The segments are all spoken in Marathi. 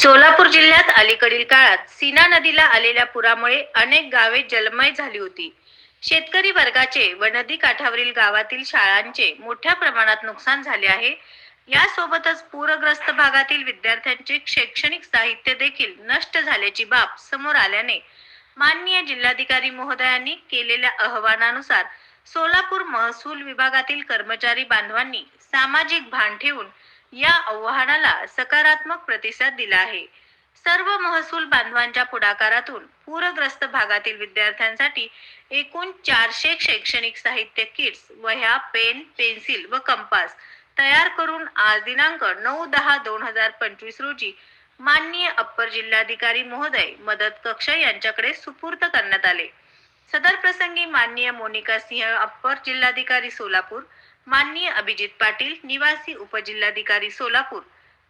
सोलापूर जिल्ह्यात अलीकडील काळात सीना नदीला आलेल्या पुरामुळे अनेक गावे जलमय झाली होती. शेतकरी वर्गाचे व नदी काठावरील गावातील शाळांचे मोठ्या प्रमाणात नुकसान झाले आहे. यासोबतच पूरग्रस्त भागातील विद्यार्थ्यांचे शैक्षणिक साहित्य देखील नष्ट झाल्याची बाब समोर आल्याने माननीय जिल्हाधिकारी महोदयांनी केलेल्या अहवालानुसार सोलापूर महसूल विभागातील कर्मचारी बांधवांनी सामाजिक भान ठेवून या आव्हानाला सकारात्मक प्रतिसाद दिला आहे. सर्व महसूल बांधवांच्या पुढाकारातून पूरग्रस्त भागातील विद्यार्थ्यांसाठी एकूण चारशे शैक्षणिक साहित्य किट्स वह्या पेन पेन्सिल व कंपास तयार करून आज दिनांक नऊ दहा दोन हजार पंचवीस रोजी माननीय अप्पर जिल्हाधिकारी महोदय मदत कक्ष यांच्याकडे सुपूर्द करण्यात आले. सदर प्रसंगी माननीय मोनिका सिंह अप्पर जिल्हाधिकारी सोलापूर माननीय अभिजित पाटील निवासी उपजिल्हाधिकारी सोलापूर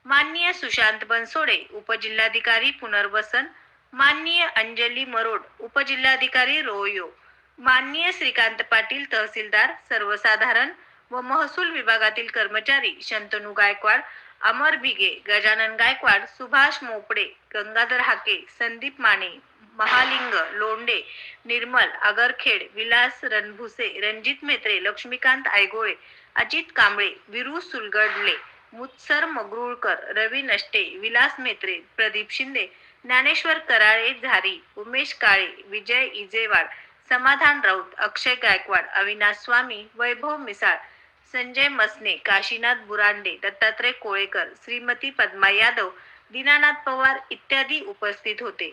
माननीय सुशांत बनसोडे उपजिल्हाधिकारी पुनर्वसन माननीय अंजली मरोड उपजिल्हाधिकारी रोयो माननीय श्रीकांत पाटील तहसीलदार सर्वसाधारण व महसूल विभागातील कर्मचारी शंतनू गायकवाड अमर भिगे गजानन गायकवाड सुभाष मोपडे गंगाधर हाके संदीप माने महालिंग लोंडे निर्मल आगरखेड विलास रणभुसे रणजित मेत्रे लक्ष्मीकांत आयगोळे अजित कांबळे विरू सुलगडले मुत्सर मगरुळकर रवी नष्टे विलास मेत्रे प्रदीप शिंदे ज्ञानेश्वर कराळे झारी उमेश काळे विजय इजेवाड समाधान राऊत अक्षय गायकवाड अविनाश स्वामी वैभव मिसाळ संजय मसने काशीनाथ बुरांडे दत्तात्रय कोळेकर श्रीमती पद्मा यादव दीनानाथ पवार इत्यादी उपस्थित होते.